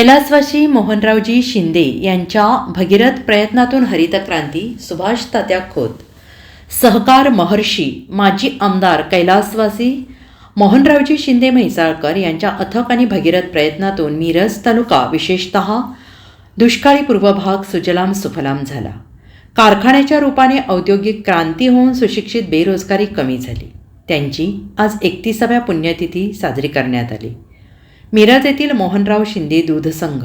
कैलासवासी मोहनरावजी शिंदे यांच्या भगीरथ प्रयत्नातून हरित क्रांती सुभाष तात्या खोत. सहकार महर्षी माजी आमदार कैलासवासी मोहनरावजी शिंदे म्हैसाळकर यांच्या अथक आणि भगीरथ प्रयत्नातून मिरज तालुका विशेषत दुष्काळी पूर्व भाग सुजलाम सुफलाम झाला. कारखान्याच्या रूपाने औद्योगिक क्रांती होऊन सुशिक्षित बेरोजगारी कमी झाली. त्यांची आज एकतीसाव्या पुण्यतिथी साजरी करण्यात आली. मिरज येथील मोहनराव शिंदे दूध संघ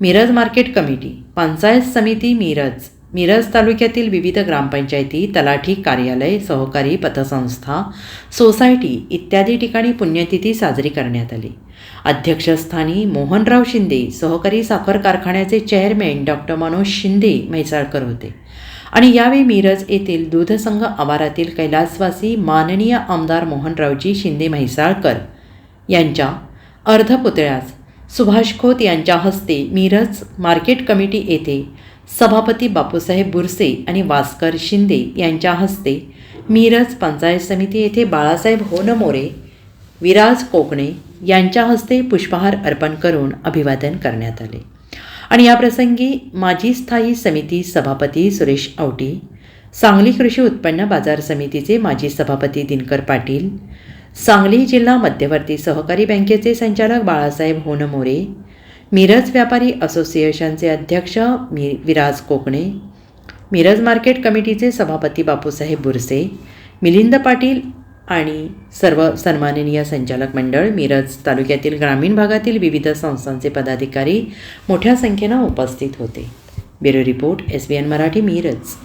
मिरज मार्केट कमिटी पंचायत समिती मिरज मिरज तालुक्यातील विविध ग्रामपंचायती तलाठी कार्यालय सहकारी पतसंस्था सोसायटी इत्यादी ठिकाणी पुण्यतिथी साजरी करण्यात आली. अध्यक्षस्थानी मोहनराव शिंदे सहकारी साखर कारखान्याचे चेअरमॅन डॉक्टर मनोज शिंदे म्हैसाळकर होते. आणि यावेळी मिरज येथील दूधसंघ आवारातील कैलासवासी माननीय आमदार मोहनरावजी शिंदे म्हैसाळकर यांच्या अर्धपुतळ्यास. सुभाष खोत यांच्या हस्ते मिरज मार्केट कमिटी येथे सभापती बापूसाहेब बुरसे आणि वास्कर शिंदे यांच्या हस्ते मिरज पंचायत समिती येथे बाळासाहेब होनमोरे विराज कोकणे यांच्या हस्ते पुष्पहार अर्पण करून अभिवादन करण्यात आले. आणि याप्रसंगी माजी स्थायी समिती सभापती सुरेश आवटी सांगली कृषी उत्पन्न बाजार समितीचे माजी सभापती दिनकर पाटील सांगली जिल्हा मध्यवर्ती सहकारी बँकेचे संचालक बाळासाहेब होनमोरे मिरज व्यापारी असोसिएशनचे अध्यक्ष मी विराज कोकणे मिरज मार्केट कमिटीचे सभापती बापूसाहेब बुरसे मिलिंद पाटील आणि सर्व सन्माननीय संचालक मंडळ मिरज तालुक्यातील ग्रामीण भागातील विविध संस्थांचे पदाधिकारी मोठ्या संख्येनं उपस्थित होते. Bureau report S B N Marathi Miraj.